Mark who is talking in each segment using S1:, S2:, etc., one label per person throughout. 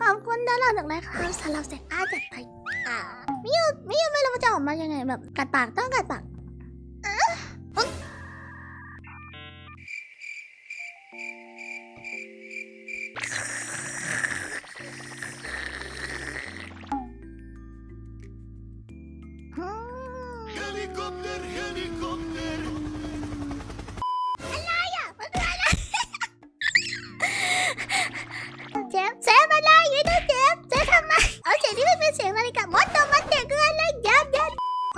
S1: ขอบคุณด้านหลังหนึ่งนะครับสำหรับเสียงอ้าจัดไปอ่าม่อยู่ไม่อยู่ไม่รู้มันจะออกมายังไงแบบกัดปากต้องกัดปากอะอึ๊งอืม Helikopter,
S2: helikopter.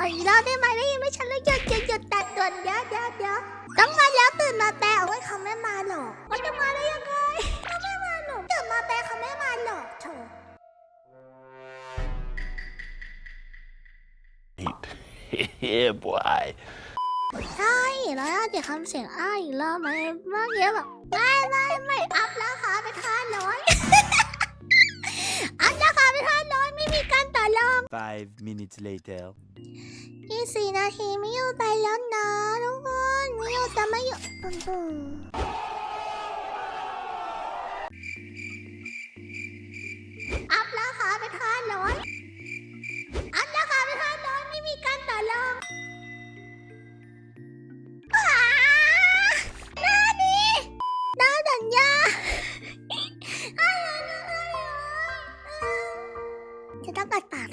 S1: ออีกรอบได้ไหมได้ยินไหม่ฉันเลยหยุดหยุดหยุดตัดด่วนเดี๋ยวเดี๋ยวเดี๋ยวต้องมาแล้วตื่นมาแปลเอาไว้เขาไม่มาหรอกมันจะมาได้ยังไงเขาไม่มาหรอกตื่นมาแปลเขาไม่มาหรอกโถ
S2: yeah, boy.
S1: ใช่แล้วเดี๋ยวคำเสียงอ้ายอีกรอบไหมเมื่อกี้แบบไม่ไม่ไม่อัพราคาไปท่าร้อย
S3: Five minutes later.
S1: อีกสี่นาทีไม่อยู่ไปแล้วนะทุกคนไม่อยู่จะไม่อยู่ปุ่มปุ่มอัพราคาไปท่าร้อย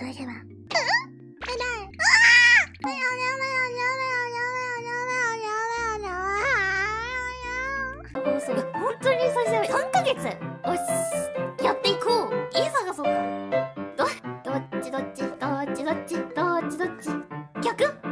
S1: れでは。い。
S4: 本当に久々に3ヶ月よしやっていこう家探そうかどどっちどっちどっちどっちどっちどっち逆